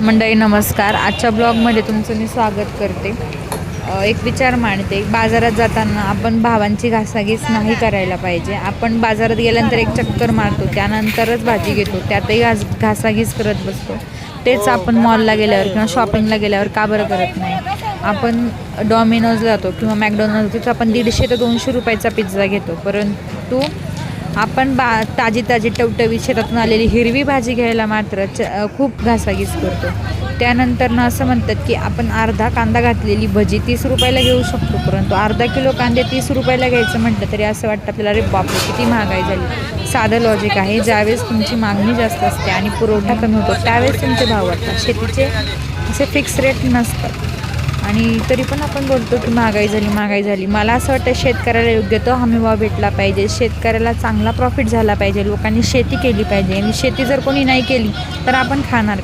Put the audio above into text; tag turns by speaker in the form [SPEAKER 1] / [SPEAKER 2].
[SPEAKER 1] मंडळी नमस्कार. आजच्या ब्लॉगमध्ये तुमचं मी स्वागत करते. एक विचार मांडते. बाजारात जाताना आपण भावांची घासाघीस नाही करायला पाहिजे. आपण बाजारात गेल्यानंतर एक चक्कर मारतो त्यानंतरच भाजी घेतो त्यातही घास घासाघीस करत बसतो. तेच आपण मॉलला गेल्यावर किंवा शॉपिंगला गेल्यावर का बरं करत नाही? आपण डॉमिनोजला जातो किंवा मॅकडॉनल्ड तिथं आपण दीडशे ते दोनशे रुपयाचा पिझ्झा घेतो परंतु आपण बा ताजी ताजी टवटवी शेतातून आलेली हिरवी भाजी घ्यायला मात्र च खूप घासाघीस करतो. त्यानंतर ना असं म्हणतात की आपण अर्धा कांदा घातलेली भजी तीस रुपयाला घेऊ शकतो परंतु अर्धा किलो कांदे तीस रुपयाला घ्यायचं म्हटलं तरी असं वाटतं आपल्याला अरे बापरे किती महागाई झाली. साधं लॉजिक आहे. ज्यावेळेस तुमची मागणी जास्त असते आणि पुरवठा कमी होतो त्यावेळेस तुमचे भाव वाढतात. शेतीचे असे फिक्स रेट नसतात. आणि तरी पण आपण बोलतो की महागाई झाली महागाई झाली. मला असं वाटतं शेतकऱ्याला योग्य तो हमीभाव भेटला पाहिजे. शेतकऱ्याला चांगला प्रॉफिट झाला पाहिजे. लोकांनी शेती केली पाहिजे. आणि शेती जर कोणी नाही केली तर आपण खाणार काय?